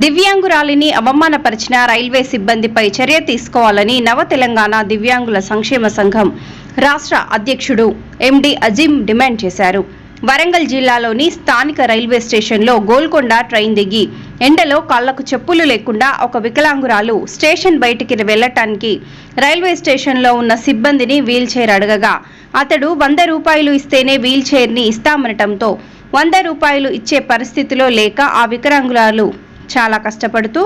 దివ్యాంగురాలిని అవమానపరిచిన railway సిబ్బందిపై చర్య తీసుకోవాలని నవ తెలంగాణ దివ్యాంగుల సంక్షేమ సంఘం రాష్ట్ర అధ్యక్షుడు ఎండి అజీం డిమాండ్ చేశారు. వరంగల్ జిల్లాలోని స్థానిక రైల్వే స్టేషన్లో గోల్కొండ ట్రైన్ దిగి ఎండలో కాళ్ళకు చెప్పులు లేకుండా ఒక వికలాంగురాలు స్టేషన్ బయటికి వెళ్ళటానికి రైల్వే స్టేషన్లో ఉన్న సిబ్బందిని వీల్ చైర్ అడగగా అతడు వంద రూపాయలు ఇస్తేనే వీల్ చైర్ని ఇస్తామనటంతో వంద రూపాయలు ఇచ్చే పరిస్థితిలో లేక ఆ వికలాంగురాలు చాలా కష్టపడుతూ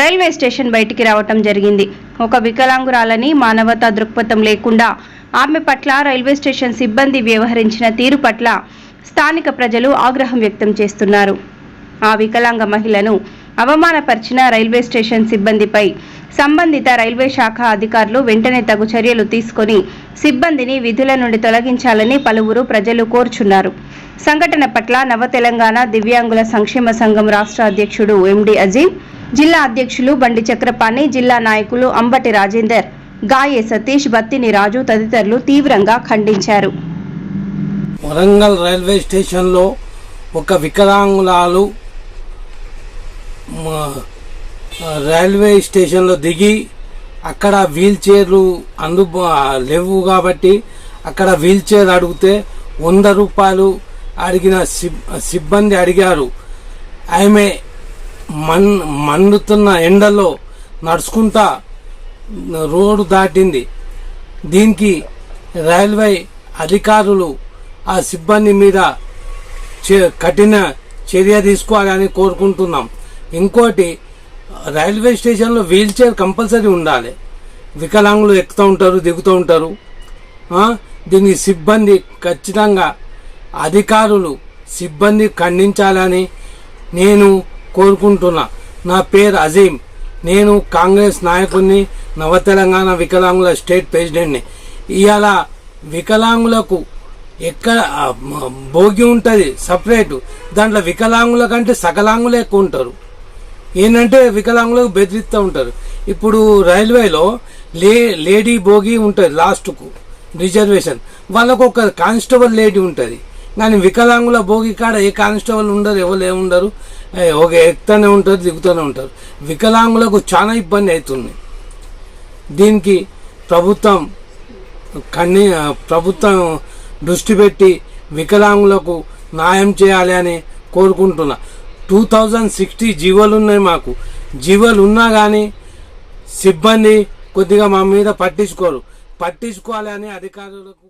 రైల్వే స్టేషన్ బయటికి రావటం జరిగింది. ఒక వికలాంగురాలని మానవతా దృక్పథం లేకుండా ఆమె పట్ల రైల్వే స్టేషన్ సిబ్బంది వ్యవహరించిన తీరు పట్ల స్థానిక ప్రజలు ఆగ్రహం వ్యక్తం చేస్తున్నారు. ఆ వికలాంగ మహిళను అవమానపరిచిన రైల్వే స్టేషన్ సిబ్బందిపై సంబంధిత రైల్వే శాఖ అధికారులు వెంటనే తగు చర్యలు తీసుకొని సిబ్బందిని విధుల నుండి తొలగించాలని పలువురు ప్రజలు కోరుచున్నారు. సంఘటన పట్ల నవ తెలంగాణ దివ్యాంగుల సంక్షేమ సంఘం రాష్ట్ర అధ్యక్షుడు ఎండి అజీం జిల్లా అధ్యక్షులు బండి చక్రపాణి జిల్లా నాయకులు అంబటి రాజేందర్ గాయే సతీష్ బత్తిని రాజు తదితరులు తీవ్రంగా ఖండించారు. వరంగల్ రైల్వే స్టేషన్లో ఒక వికలాంగులాలు రైల్వే స్టేషన్లో దిగి అక్కడ వీల్ చైర్లు అందు లేవు కాబట్టి అక్కడ వీల్ చైర్ అడిగితే వంద రూపాయలు అడిగిన సిబ్- సిబ్బంది అడిగారు. ఆమె మన్ మండుతున్న ఎండలో నడుచుకుంటా రోడ్డు దాటింది. దీనికి రైల్వే అధికారులు ఆ సిబ్బంది మీద చే- కఠిన చర్య తీసుకోవాలని కోరుకుంటున్నాం. ఇంకోటి రైల్వే స్టేషన్లో వీల్ చైర్ కంపల్సరీ ఉండాలి. వికలాంగులు ఎక్కుతూ ఉంటారు దిగుతూ ఉంటారు. దీన్ని దీనికి సిబ్బంది ఖచ్చితంగా అధికారులు సిబ్బంది ఖండించాలని నేను కోరుకుంటున్నా. నా పేరు అజీం నేను కాంగ్రెస్ నాయకుడిని నవ తెలంగాణ వికలాంగుల స్టేట్ ప్రెసిడెంట్ని. ఇవాళ వికలాంగులకు ఎక్కడ భోగి ఉంటుంది సపరేటు. దాంట్లో వికలాంగుల కంటే సకలాంగులు ఎక్కువ ఉంటారు. ఏంటంటే వికలాంగులకు బెదిరిస్తూ ఉంటారు. ఇప్పుడు రైల్వేలో లే లేడీ భోగి ఉంటుంది లాస్ట్కు రిజర్వేషన్. వాళ్ళకు ఒక కానిస్టేబుల్ లేడీ ఉంటుంది. కానీ వికలాంగుల భోగి కాడ ఏ కానిస్టేబుల్ ఉండరు ఎవరు ఏముండరు. ఒక ఎక్కుతూనే ఉంటారు దిగుతూనే ఉంటారు. వికలాంగులకు చాలా ఇబ్బంది అవుతుంది. దీనికి ప్రభుత్వం కన్నీ ప్రభుత్వం దృష్టి పెట్టి వికలాంగులకు న్యాయం చేయాలి అని కోరుకుంటున్నా. టూ థౌజండ్ సిక్స్టీ జీవోలు ఉన్నాయి మాకు. జీవోలు ఉన్నా కానీ సిబ్బంది కొద్దిగా మా మీద పట్టించుకోరు. పట్టించుకోవాలి అని అధికారులకు